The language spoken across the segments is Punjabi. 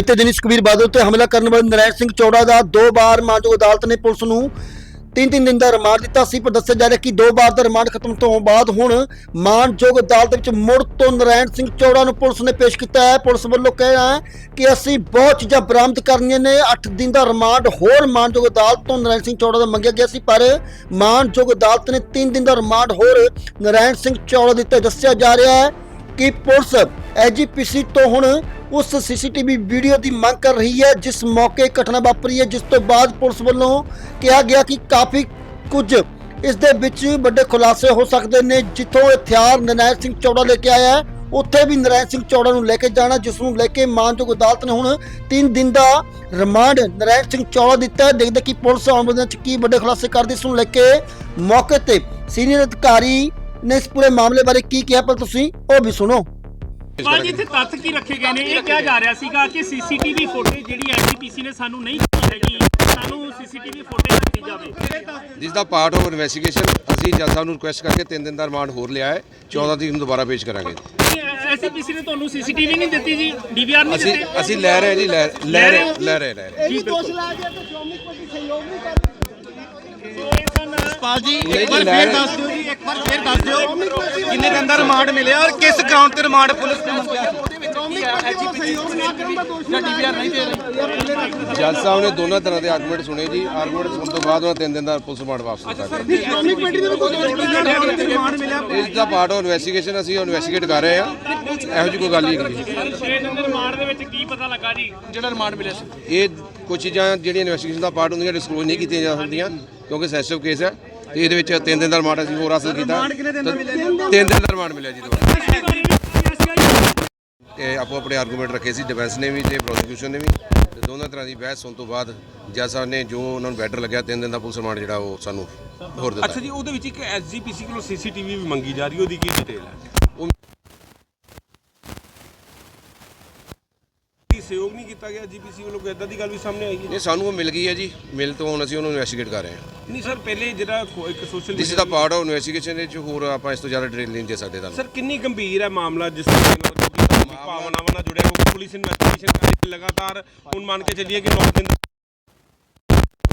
ਬੀਤੇ ਦਿਨੀ ਸੁਖਬੀਰ ਬਾਦਲ ਤੇ ਹਮਲਾ ਕਰਨ ਵਾਲੇ ਨਰੈਣ ਸਿੰਘ ਚੌੜਾ ਦਾ ਦੋ ਵਾਰ ਮਾਨਯੋਗ ਅਦਾਲਤ ਨੇ ਪੁਲਿਸ ਨੂੰ ਤਿੰਨ ਤਿੰਨ ਦਿਨ ਦਾ ਰਿਮਾਂਡ ਦਿੱਤਾ ਸੀ, ਪਰ ਦੱਸਿਆ ਜਾ ਰਿਹਾ ਕਿ ਦੋ ਵਾਰ ਦਾ ਰਿਮਾਂਡ ਖਤਮ ਤੋਂ ਬਾਅਦ ਹੁਣ ਮਾਨਯੋਗ ਅਦਾਲਤ ਵਿੱਚ ਮੁੜ ਤੋਂ ਨਰੈਣ ਸਿੰਘ ਚੌੜਾ ਨੂੰ ਪੁਲਿਸ ਨੇ ਪੇਸ਼ ਕੀਤਾ ਹੈ। ਪੁਲਿਸ ਵੱਲੋਂ ਕਹਿਣਾ ਹੈ ਕਿ ਅਸੀਂ ਬਹੁਤ ਚੀਜ਼ਾਂ ਬਰਾਮਦ ਕਰਨੀਆਂ ਨੇ। 8 ਦਿਨ ਦਾ ਰਿਮਾਂਡ ਹੋਰ ਮਾਨਯੋਗ ਅਦਾਲਤ ਤੋਂ ਨਰੈਣ ਸਿੰਘ ਚੌੜਾ ਦਾ ਮੰਗਿਆ ਗਿਆ ਸੀ, ਪਰ ਮਾਨਯੋਗ ਅਦਾਲਤ ਨੇ 3 ਦਿਨ ਦਾ ਰਿਮਾਂਡ ਹੋਰ ਨਰੈਣ ਸਿੰਘ ਚੌੜਾ ਦਿੱਤਾ ਦੱਸਿਆ ਜਾ ਰਿਹਾ ਹੈ। ਕਿ ਪੁਲਿਸ ਐਜੀਪੀਸੀ ਤੋਂ ਹੁਣ ਉਸ ਸੀਸੀਟੀਵੀ ਵੀਡੀਓ ਦੀ ਮੰਗ ਕਰ ਰਹੀ ਹੈ, ਜਿਸ ਮੌਕੇ ਘਟਨਾ ਵਾਪਰੀ ਹੈ, ਜਿਸ ਤੋਂ ਬਾਅਦ ਪੁਲਿਸ ਵੱਲੋਂ ਕਿਹਾ ਗਿਆ ਕਿ ਕਾਫੀ ਕੁਝ ਇਸ ਦੇ ਵਿੱਚ ਵੱਡੇ ਖੁਲਾਸੇ ਹੋ ਸਕਦੇ ਨੇ। ਜਿੱਥੋਂ ਹਥਿਆਰ ਨਰੈਣ ਸਿੰਘ ਚੌੜਾ ਲੈ ਕੇ ਆਇਆ ਹੈ, ਉੱਥੇ ਵੀ ਨਰੈਣ ਸਿੰਘ ਚੌੜਾ ਨੂੰ ਲੈ ਕੇ ਜਾਣਾ, ਜਿਸ ਨੂੰ ਲੈ ਕੇ ਮਾਨਯੋਗ ਅਦਾਲਤ ਨੇ ਹੁਣ 3 ਦਿਨ ਦਾ ਰਿਮਾਂਡ ਨਰੈਣ ਸਿੰਘ ਚੌੜਾ ਦਿੱਤਾ ਦੇਖਦੇ ਕਿ ਪੁਲਿਸ ਆਉਣ ਦੇ 'ਚ ਕੀ ਵੱਡੇ ਖੁਲਾਸੇ ਕਰਦੀ ਇਸ ਨੂੰ ਲੈ ਕੇ ਮੌਕੇ ਤੇ ਸੀਨੀਅਰ ਅਧਿਕਾਰੀ ਨੇ ਇਸ ਪੂਰੇ ਮਾਮਲੇ ਬਾਰੇ ਕੀ ਕਿਹਾ? ਪਰ ਤੁਸੀਂ ਉਹ ਵੀ ਸੁਣੋ। ਬਾਜੀ ਇੱਥੇ ਤੱਥ ਕੀ ਰੱਖੇ ਗਏ ਨੇ? ਇਹ ਕਿਹਾ ਜਾ ਰਿਹਾ ਸੀਗਾ ਕਿ ਸੀਸੀਟੀਵੀ ਫੁਟੇਜ ਜਿਹੜੀ ਐਨਡੀਪੀਸੀ ਨੇ ਸਾਨੂੰ ਨਹੀਂ ਦਿੱਤੀ ਹੈਗੀ। ਸਾਨੂੰ ਸੀਸੀਟੀਵੀ ਫੁਟੇਜ ਦਿੱਤੀ ਜਾਵੇ। ਜਿਸ ਦਾ ਪਾਰਟ ਆਫ ਇਨਵੈਸਟੀਗੇਸ਼ਨ ਅਸੀਂ ਜੱਜ ਸਾਹਿਬ ਨੂੰ ਰਿਕੁਐਸਟ ਕਰਕੇ 3 ਦਿਨ ਦਾ ਰਿਮਾਂਡ ਹੋਰ ਲਿਆ ਹੈ। 14 ਤਰੀਕ ਨੂੰ ਦੁਬਾਰਾ ਪੇਸ਼ ਕਰਾਂਗੇ। ਐਸਪੀਸੀ ਨੇ ਤੁਹਾਨੂੰ ਸੀਸੀਟੀਵੀ ਨਹੀਂ ਦਿੱਤੀ ਜੀ? ਡੀਵੀਆਰ ਨਹੀਂ ਅਸੀਂ ਦਿੱਤੇ? ਅਸੀਂ ਲੈ ਰਹੇ ਹਾਂ ਜੀ ਲੈ ਲੈ ਰਹੇ ਲੈ ਰਹੇ ਲੈ ਰਹੇ। ਜੀ ਬਿਲਕੁਲ ਪਾਲ ਜੀ ਨਹੀਂ ਇੱਕ ਵਾਰ ਜੀ, ਲੈ ਫੇਰ ਰਹੇ। ਦੱਸ ਦਿਓ ਜੀ ਇੱਕ ਵਾਰ ਫੇਰ ਦੱਸ ਦਿਓ ਕਿੰਨੇ ਦਿਨ ਦਾ ਰਿਮਾਂਡ ਮਿਲਿਆ ਔਰ ਕਿਸ ਗਰਾਊਂਡ ਤੇ ਰਿਮਾਂਡ ਪੁਲਿਸ ਨੇ ਮੰਗਿਆ? ਜੱਜ ਸਾਹਿਬ ਨੇ ਦੋਨਾਂ ਤਰ੍ਹਾਂ ਦੇ ਆਰਗੂਮੈਂਟ ਸੁਣੇ ਜੀ। ਆਰਗੂਮੈਂਟ ਸੁਣਨ ਤੋਂ ਬਾਅਦ ਉਹਨਾਂ 3 ਦਿਨ ਦਾ ਪੁਲਿਸ ਰਿਮਾਂਡ ਵਾਪਸ ਕੀਤਾ ਸ਼੍ਰੋਮਣੀ ਕਮੇਟੀ ਦੇ ਵੀ ਕੋਈ ਰਿਮਾਂਡ ਮਿਲਿਆ। ਇਸ ਦਾ ਪਾਰਟ ਆਫ ਇਨਵੈਸਟੀਗੇਸ਼ਨ ਅਸੀਂ ਇਨਵੈਸਟੀਗੇਟ ਕਰ ਰਹੇ ਹਾਂ। ਇਹੋ ਜਿਹੀ ਕੋਈ ਗੱਲ ਨਹੀਂ ਹੈਗੀ। ਰਿਮਾਂਡ ਦੇ ਵਿੱਚ ਕੀ ਪਤਾ ਲੱਗਾ ਜੀ? ਇਹ ਕੁਝ ਚੀਜ਼ਾਂ ਜਿਹੜੀਆਂ ਇਨਵੈਸਟੀਗੇਸ਼ਨ ਦਾ ਪਾਰਟ ਹੁੰਦੀਆਂ ਡਿਸਕਲੋਜ਼ ਨਹੀਂ ਕੀਤੀਆਂ ਜਾ ਸਕਦੀਆਂ ਕਿਉਂਕਿ ਸੈਂਸਿਟਿਵ ਕੇਸ ਹੈ। ਤੇ ਇਹਦੇ ਵਿੱਚ 3 ਦਿਨ ਦਾ ਰਿਮਾਂਡ ਅਸੀਂ ਹੋਰ ਹਾਸਲ ਕੀਤਾ। 3 ਦਿਨ ਦਾ ਰਿਮਾਂਡ ਮਿਲਿਆ ਜੀ ਦੁਬਾਰਾ ਇਹ ਆਪੋ ਆਪਣੇ ਆਰਗੂਮੈਂਟ ਰੱਖੇ ਸੀ ਡਿਫੈਂਸ ਨੇ ਵੀ ਤੇ ਪ੍ਰੋਸੀਕਿਊਸ਼ਨ ਨੇ ਵੀ। ਤੇ ਦੋਨਾਂ ਤਰ੍ਹਾਂ ਦੀ ਬਹਿਸ ਹੋਣ ਤੋਂ ਬਾਅਦ ਜੱਜ ਸਾਹਿਬ ਨੇ ਜੋ ਉਹਨਾਂ ਨੂੰ ਬੈਟਰ ਲੱਗਿਆ 3 ਦਿਨ ਦਾ ਪੁਲਿਸ ਰਿਮਾਂਡ ਜਿਹੜਾ ਉਹ ਸਾਨੂੰ ਹੋਰ ਦਿੱਤਾ। ਅੱਛਾ ਜੀ ਉਹਦੇ ਵਿੱਚ ਇੱਕ ਐਸਜੀਪੀਸੀ ਕੋਲੋਂ ਸੀਸੀਟੀਵੀ ਵੀ ਮੰਗੀ ਜਾ ਰਹੀ ਉਹਦੀ ਕੀ ਡਿਟੇਲ ਹੈ? ਉਹ- ਕੀ ਸਹਿਯੋਗ ਨਹੀਂ ਕੀਤਾ ਗਿਆ ਜੀਪੀਸੀ ਵੱਲੋਂ ਕੋਈ ਇਦਾਂ ਦੀ ਗੱਲ ਵੀ ਸਾਹਮਣੇ ਆਈ ਹੈ? ਇਹ ਸਾਨੂੰ ਉਹ ਮਿਲ ਗਈ ਹੈ ਜੀ। ਮਿਲ ਤੋਂ ਹੁਣ ਅਸੀਂ ਉਹਨੂੰ ਇਨਵੈਸਟੀਗੇਟ ਕਰ ਰਹੇ ਹਾਂ। ਨਹੀਂ ਸਰ ਪਹਿਲੇ ਜਿਹੜਾ ਖੋ- ਇੱਕ social this is the part of investigation ਦੇ ਵਿੱਚ ਹੋਰ ਆਪਾਂ ਇਸ ਤੋਂ ਜ਼ਿਆਦਾ ਡਿਟੇਲ ਨਹੀਂ ਦੇ ਸਕਦੇ ਤੁਹਾਨੂੰ। ਸਰ ਕਿੰਨੀ ਗੰਭੀਰ ਹੈ ਮਾਮਲਾ ਜਿਸ ਤਰੀਕੇ ਨਾਲ ਕਿਉਂਕਿ ਧਾਰਮਿਕ ਭਾਵਨਾਵਾਂ ਨਾਲ ਜੁੜਿਆ ਕਿਉਂਕਿ ਪੁਲਿਸ ਇਨਵੈਸਟੀਗੇਸ਼ਨ ਕਰ ਰਹੀ ਹੈ ਲਗਾਤਾਰ। ਹੁਣ ਮੰਨ ਕੇ ਚੱਲੀਏ ਕਿ 9 ਦਿਨ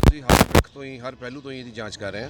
ਅਸੀਂ ਹਰ ਪੱਖ ਤੋਂ ਹੀ ਹਰ ਪਹਿਲੂ ਤੋਂ ਹੀ ਇਹਦੀ ਜਾਂਚ ਕਰ ਰਹੇ ਹਾਂ।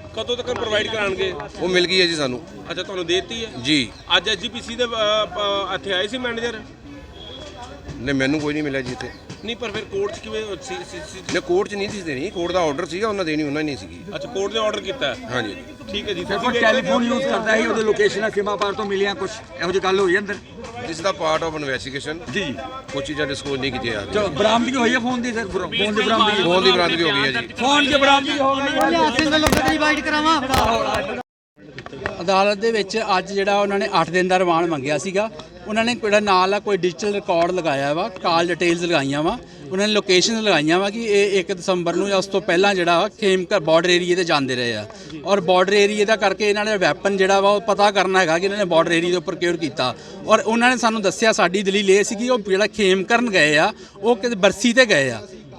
ਕਦੋਂ ਤੱਕ ਪ੍ਰੋਵਾਈਡ ਕਰਾਣਗੇ ਉਹ ਮਿਲ ਗਈ ਹੈ ਜੀ ਸਾਨੂੰ। ਅੱਛਾ ਤੁਹਾਨੂੰ ਦੇਤੀ ਹੈ? ਜੀ। ਅੱਜ ਐਸਜੀਪੀਸੀ ਦੇ ਅ, ਪ- ਇੱਥੇ ਆਏ ਸੀ ਮੈਨੇਜਰ ਨੇ ਮੈਨੂੰ ਕੋਈ ਨਹੀਂ ਮਿਲਿਆ ਜੀ ਇੱਥੇ। ਨਹੀਂ ਪਰ ਫਿਰ ਕੋਰਟ 'ਚ ਕਿਵੇਂ ਸੀ- ਸੀ- ਸੀ- ਨੇ ਕੋਰਟ 'ਚ ਨਹੀਂ ਸੀ ਦੇਣੀ। ਕੋਰਟ ਦਾ ਆਰਡਰ ਸੀਗਾ ਉਹਨਾਂ ਦੇਣੀ ਉਹਨਾਂ ਨਹੀਂ ਸੀਗੀ। ਅੱਛਾ ਕੋਰਟ ਨੇ ਆਰਡਰ ਕੀਤਾ ਹੈ। ਹਾਂਜੀ। ਠੀਕ ਹੈ ਜੀ ਤੁਸੀਂ ਟੈਲੀਫੋਨ ਯੂਜ਼ ਕਰਦਾ ਸੀ ਉਹਦੇ ਲੋਕੇਸ਼ਨ ਸੀਮਾ ਪਾਰ ਤੋਂ ਮਿਲੀਆਂ ਕੁਝ ਇਹੋ ਜਿਹੀ ਗੱਲ ਹੋਈ ਅੰਦਰ। This the part of investigation ਜੀ। ਜੀ ਕੁਝ ਚੀਜ਼ਾਂ ਡਿਸਕਲੋਜ਼ ਨਹੀਂ ਕੀਤੀਆਂ ਜਾ ਜੋ ਬਰਾਮਦਗੀ ਹੋਈ ਹੈ ਫੋਨ ਦੀ ਸਰ ਫੋਨ ਦੀ ਬਰਾਮਦਗੀ ਫੋਨ ਦੀ ਬਰਾਮਦਗੀ ਹੋ ਗਈ ਹੈ ਜੀ ਫੋਨ ਦੀ ਬਰਾਮਦਗੀ ਹੋ ਗਈ ਅਦਾਲਤ ਦੇ ਵਿੱਚ ਅੱਜ ਜਿਹੜਾ ਉਹਨਾਂ ਨੇ 8 ਦਿਨ ਦਾ ਰਿਮਾਂਡ ਮੰਗਿਆ ਸੀਗਾ। ਉਹਨਾਂ ਨੇ ਜਿਹੜਾ ਨਾਲ ਆ ਕੋਈ ਡਿਜੀਟਲ ਰਿਕਾਰਡ ਲਗਾਇਆ ਵਾ, ਕਾਲ ਡਿਟੇਲਸ ਲਗਾਈਆਂ ਵਾ, ਉਹਨਾਂ ਨੇ ਲੋਕੇਸ਼ਨ ਲਗਾਈਆਂ ਵਾ ਕਿ ਇਹ 1 ਦਸੰਬਰ ਨੂੰ ਜਾਂ ਉਸ ਤੋਂ ਪਹਿਲਾਂ ਜਿਹੜਾ ਵਾ ਖੇਮਕਰ ਬਾਰਡਰ ਏਰੀਏ ਤੇ ਜਾਂਦੇ ਰਹੇ ਆ। ਔਰ ਬਾਰਡਰ ਏਰੀਏ ਦਾ ਕਰਕੇ ਇਹਨਾਂ ਨੇ ਵੈਪਨ ਜਿਹੜਾ ਵਾ ਉਹ ਪਤਾ ਕਰਨਾ ਹੈਗਾ ਕਿ ਇਹਨਾਂ ਨੇ ਬਾਰਡਰ ਏਰੀਏ ਦੇ ਉੱਪਰ ਕਿਉਂ ਕੀਤਾ। ਔਰ ਉਹਨਾਂ ਨੇ ਸਾਨੂੰ ਦੱਸਿਆ, ਸਾਡੀ ਦਲੀਲ ਇਹ ਸੀ ਕਿ ਉਹ ਜਿਹੜਾ ਖੇਮਕਰਨ ਗਏ ਆ, ਉਹ ਕਿਤੇ ਬਰਸੀ ਤੇ ਗਏ ਆ।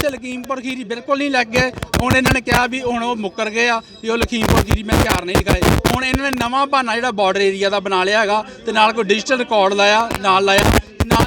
ਤੇ ਲਖੀਮਪੁਰ ਖੀਰੀ ਬਿਲਕੁਲ ਨਹੀਂ ਲੱਗ ਗਏ। ਹੁਣ ਇਹਨਾਂ ਨੇ ਕਿਹਾ ਵੀ ਹੁਣ ਉਹ ਮੁੱਕਰ ਗਏ ਆ ਵੀ ਉਹ ਲਖੀਮਪੁਰ ਖੀਰੀ ਮੈਂ ਹਥਿਆਰ ਨਹੀਂ ਦਿਖਾਏ ਹੁਣ ਇਹਨਾਂ ਨੇ ਨਵਾਂ ਬਹਾਨਾ ਜਿਹੜਾ ਬਾਰਡਰ ਏਰੀਆ ਦਾ ਬਣਾ ਲਿਆ ਹੈਗਾ ਤੇ ਨਾਲ ਕੋਈ ਡਿਜੀਟਲ ਰਿਕਾਰਡ ਲਾਇਆ, ਨਾਲ ਲਾਇਆ, ਨਾਲ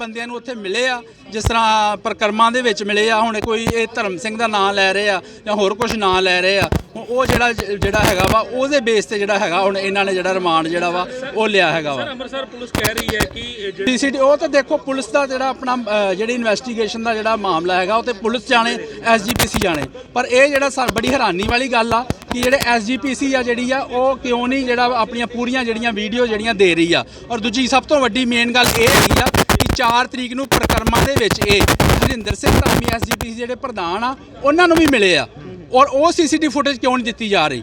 ਬੰਦਿਆਂ ਨੂੰ ਉੱਥੇ ਮਿਲੇ ਆ ਜਿਸ ਤਰ੍ਹਾਂ ਪ੍ਰਕਰਮਾਂ ਦੇ ਵਿੱਚ ਮਿਲੇ ਆ ਹੁਣ ਕੋਈ ਇਹ ਧਰਮ ਸਿੰਘ ਦਾ ਨਾਮ ਲੈ ਰਹੇ ਆ ਜਾਂ ਹੋਰ ਕੁਝ ਨਾਮ ਲੈ ਰਹੇ ਆ ਹੁਣ ਉਹ ਜਿਹੜਾ ਜਿਹੜਾ ਹੈਗਾ ਵਾ ਉਹਦੇ ਬੇਸ ਤੇ ਜਿਹੜਾ ਹੈਗਾ ਹੁਣ ਇਹਨਾਂ ਨੇ ਜਿਹੜਾ ਰਿਮਾਂਡ ਜਿਹੜਾ ਵਾ ਉਹ ਲਿਆ ਹੈਗਾ ਵਾ। ਅੰਮ੍ਰਿਤਸਰ ਪੁਲਿਸ ਕਹਿ ਰਹੀ ਹੈ ਕਿ ਜਿਹੜੇ ਉਹ ਤਾਂ ਦੇਖੋ ਪੁਲਿਸ ਦਾ ਜਿਹੜਾ ਆਪਣਾ ਜਿਹੜੀ ਇਨਵੈਸਟੀਗੇਸ਼ਨ ਦਾ ਜਿਹੜਾ ਮਾਮਲਾ ਹੈਗਾ ਉਹ ਤੇ ਪੁਲਿਸ ਜਾਣੇ ਐਸਜੀਪੀਸੀ ਜਾਣੇ। ਪਰ ਇਹ ਜਿਹੜਾ ਸਰ ਬੜੀ ਹੈਰਾਨੀ ਵਾਲੀ ਗੱਲ ਆ ਕਿ ਜਿਹੜੇ ਐਸਜੀਪੀਸੀ ਆ ਜਿਹੜੀ ਆ ਉਹ ਕਿਉਂ ਨਹੀਂ ਜਿਹੜਾ ਆਪਣੀਆਂ ਪੂਰੀਆਂ ਜਿਹੜੀਆਂ ਵੀਡੀਓ ਜਿਹੜੀਆਂ ਦੇ ਰਹੀ ਆ। ਔਰ ਦੂਜੀ ਸਭ ਤੋਂ ਵੱਡੀ ਮੇਨ ਗੱਲ ਇਹ ਹੈਗੀ ਆ 4 ਤਰੀਕ ਨੂੰ ਪ੍ਰਕਰਮਾਂ ਦੇ ਵਿੱਚ ਇਹ ਹਰਿੰਦਰ ਸਿੰਘ ਧਾਮੀ ਐਸਜੀਪੀਸੀ ਜਿਹੜੇ ਪ੍ਰਧਾਨ ਆ, ਉਹਨਾਂ ਨੂੰ ਵੀ ਮਿਲੇ ਆ। ਔਰ ਉਹ ਸੀਸੀਟੀਵੀ ਫੁਟੇਜ ਕਿਉਂ ਨਹੀਂ ਦਿੱਤੀ ਜਾ ਰਹੀ?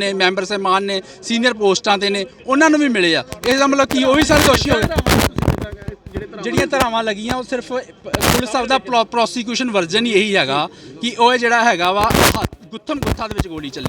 ਨੇ, ਮੈਂਬਰ ਸਾਹਿਬਾਨ ਨੇ, ਸੀਨੀਅਰ ਪੋਸਟਾਂ ਤੇ ਨੇ, ਉਹਨਾਂ ਨੂੰ ਵੀ ਮਿਲੇ ਆ। ਇਸ ਦਾ ਮਤਲਬ ਕੀ, ਉਹ ਵੀ ਸਾਰੇ ਦੋਸ਼ੀ ਹੋ ਗਏ। ਜਿਹੜੀਆਂ ਧਾਰਾਵਾਂ ਲੱਗੀਆਂ, ਉਹ ਸਿਰਫ ਪ- ਪੁਲਿਸ ਸਾਹਿਬ ਦਾ ਪ੍ਰੋਸੀਕਿਊਸ਼ਨ ਵਰਜ਼ਨ ਹੀ ਇਹੀ ਹੈਗਾ ਕਿ ਉਹ ਜਿਹੜਾ ਹੈਗਾ ਵਾ ਗੁੱਥਮ ਗੁੱਥਾ ਦੇ ਵਿੱਚ ਗੋਲੀ ਚੱਲੀ।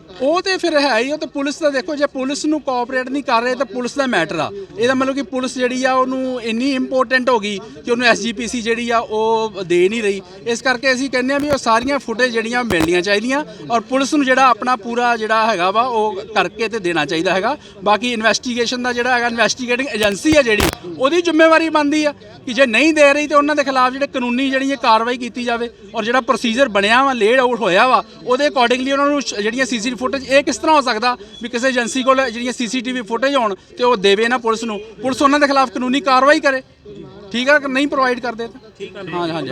ਉਹ ਤੇ ਫਿਰ ਹੈ ਹੀ ਉਹ ਤੇ ਪੁਲਿਸ ਦਾ ਦੇਖੋ, ਜੇ ਪੁਲਿਸ ਨੂੰ ਕੋਆਪਰੇਟ ਨਹੀਂ ਕਰ ਰਹੇ ਤਾਂ ਪੁਲਿਸ ਦਾ ਮੈਟਰ ਆ। ਇਹਦਾ ਮਤਲਬ ਕਿ ਪੁਲਿਸ ਜਿਹੜੀ ਆ, ਉਹਨੂੰ ਇੰਨੀ ਇੰਪੋਰਟੈਂਟ ਹੋ ਗਈ ਕਿ ਉਹਨੂੰ ਐਸਜੀਪੀਸੀ ਜਿਹੜੀ ਆ, ਉਹ ਦੇ ਨਹੀਂ ਰਹੀ। ਇਸ ਕਰਕੇ ਅਸੀਂ ਕਹਿੰਦੇ ਆ ਵੀ ਉਹ ਸਾਰੀਆਂ ਫੁਟੇਜ ਜਿਹੜੀਆਂ ਮਿਲਣੀਆਂ ਚਾਹੀਦੀਆਂ ਔਰ ਪੁਲਿਸ ਨੂੰ ਜਿਹੜਾ ਆਪਣਾ ਪੂਰਾ ਜਿਹੜਾ ਹੈਗਾ ਵਾ, ਉਹ ਕਰਕੇ ਤੇ ਦੇਣਾ ਚਾਹੀਦਾ ਹੈਗਾ। ਬਾਕੀ ਇਨਵੈਸਟੀਗੇਸ਼ਨ ਦਾ ਜਿਹੜਾ ਹੈਗਾ ਇਨਵੈਸਟੀਗੇਟਿੰਗ ਏਜੰਸੀ ਆ ਜਿਹੜੀ, ਉਹਦੀ ਜ਼ਿੰਮੇਵਾਰੀ ਬਣਦੀ ਆ ਕਿ ਜੇ ਨਹੀਂ ਦੇ ਰਹੀ ਤੇ ਉਹਨਾਂ ਦੇ ਖਿਲਾਫ ਜਿਹੜੇ ਕਾਨੂੰਨੀ ਜਿਹੜੀ ਇਹ ਕਾਰਵਾਈ ਕੀਤੀ ਜਾਵੇ ਔਰ ਜਿਹੜਾ ਪ੍ਰੋਸੀਜਰ ਬਣਿਆ ਵਾ ਲੇਡ ਆਊਟ ਹੋਇਆ ਵਾ, ਉਹਦੇ ਅਕੋਰਡਿੰਗਲੀ ਉਹਨਾਂ ਨੂੰ ਸ਼- ਜਿਹੜੀਆਂ ਫੁਟ ਫੁਟੇਜ ਇਹ ਕਿਸ ਤਰ੍ਹਾਂ ਹੋ ਸਕਦਾ ਵੀ ਕਿਸੇ ਏਜੰਸੀ ਕੋਲ ਜਿਹੜੀਆਂ ਸੀਸੀਟੀਵੀ ਫੁਟੇਜ ਹੋਣ ਤੇ ਉਹ ਦੇਵੇ ਨਾ ਪੁਲਿਸ ਨੂੰ? ਪੁਲਿਸ ਉਹਨਾਂ ਦੇ ਖਿਲਾਫ ਕਾਨੂੰਨੀ ਕਾਰਵਾਈ ਕਰੇ। ਠੀਕ ਆ ਕਿ ਨਹੀਂ ਪ੍ਰੋਵਾਈਡ ਕਰਦੇ ਤਾਂ। ਹਾਂ ਹਾਂਜੀ।